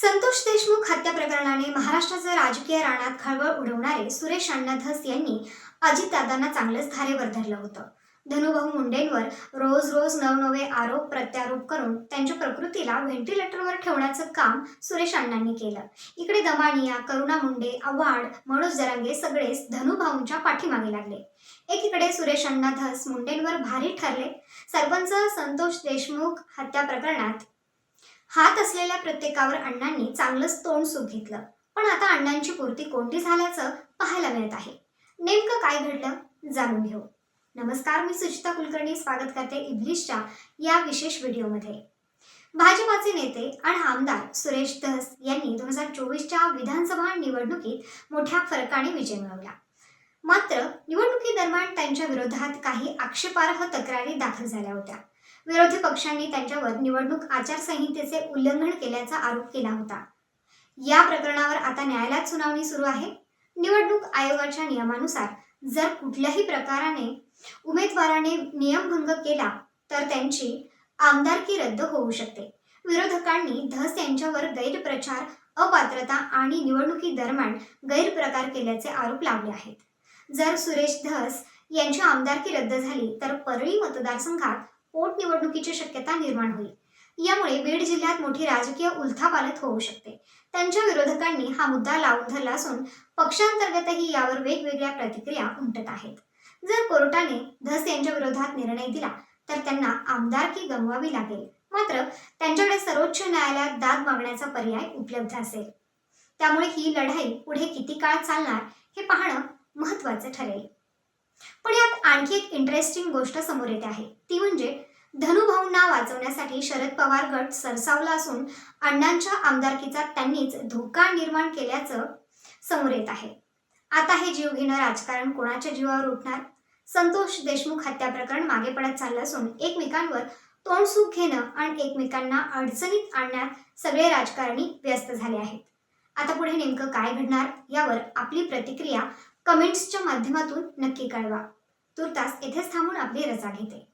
संतोष देशमुख हत्या प्रकरणाने महाराष्ट्राचं राजकीय राणात खळबळ उडवणारे सुरेश अण्णा धस यांनी अजितदादांना चांगलंच धारेवर धरलं होतं. धनुभाऊ मुंडेंवर रोज रोज नवनवे आरोप प्रत्यारोप करून त्यांच्या प्रकृतीला व्हेंटिलेटरवर ठेवण्याचं काम सुरेश अण्णांनी केलं. इकडे दमानिया करुणा मुंडे आव्हाड मनोज जरांगे सगळेच धनुभाऊंच्या पाठीमागे लागले. एकीकडे सुरेश अण्णा धस मुंडेंवर भारी ठरले. सरपंच संतोष देशमुख हत्या प्रकरणात हात असलेल्या प्रत्येकावर अण्णांनी चांगलंच तोंड सुख घेतलं. पण आता अण्णांची पूर्ती कोणती झाल्याचं पाहायला मिळत आहे. नेमकं काय घडलं जाणून घेऊ. नमस्कार मी सुचिता कुलकर्णी स्वागत करते इब्लिशच्या या विशेष व्हिडिओमध्ये. भाजपाचे नेते आणि आमदार सुरेश धस यांनी दोन हजार चोवीसच्या विधानसभा निवडणुकीत मोठ्या फरकाने विजय मिळवला. मात्र निवडणुकीदरम्यान त्यांच्या विरोधात काही आक्षेपार्ह तक्रारी दाखल झाल्या होत्या. विरोधी पक्षांनी त्यांच्यावर निवडणूक आचारसंहितेचे उल्लंघन केल्याचा आरोप केला होता. या प्रकरणावर आता न्यायालयात सुनावणी सुरू आहे. निवडणूक आयोगाच्या नियमानुसार जर कुठल्याही प्रकाराने उमेदवाराने नियमभंग केला तर त्यांची आमदारकी रद्द होऊ शकते. विरोधकांनी धस यांच्यावर गैरप्रचार अपात्रता आणि निवडणुकी दरम्यान गैरप्रकार केल्याचे आरोप लावले आहेत. जर सुरेश धस यांची आमदारकी रद्द झाली तर परळी मतदारसंघात पोटनिवडणुकीची शक्यता निर्माण होईल. यामुळे बीड जिल्ह्यात मोठी राजकीय उलथापालथ होऊ शकते. त्यांच्या विरोधकांनी हा मुद्दा लावून धरला असून पक्षांतर्गतही यावर वेगवेगळ्या प्रतिक्रिया उमटत आहेत. जर कोर्टाने धस यांच्या विरोधात निर्णय दिला तर त्यांना आमदारकी गमवावी लागेल. मात्र त्यांच्याकडे सर्वोच्च न्यायालयात दाद मागण्याचा पर्याय उपलब्ध असेल. त्यामुळे ही लढाई पुढे किती काळ चालणार हे पाहणं महत्त्वाचं ठरेल. पण यात आणखी एक इंटरेस्टिंग गोष्ट समोर येते आहे. ती म्हणजे धनुभाऊंना वाचवण्यासाठी शरद पवार गट सरसावला असून अण्णांच्या आमदारकीचा त्यांनीच धोका निर्माण केल्याचं समोर येत आहे. आता हे जीव घेणं राजकारण कोणाच्या जीवावर उठणार? संतोष देशमुख हत्या प्रकरण मागे पडत चाललं असून एकमेकांवर तोंड सुख घेणं आणि एकमेकांना अडचणीत आणण्यात सगळे राजकारणी व्यस्त झाले आहेत. आता पुढे नेमकं काय घडणार? यावर आपली प्रतिक्रिया कमेंट्सच्या माध्यमातून नक्की कळवा. तुर्तास येथेच थांबून आपली रजा घेते.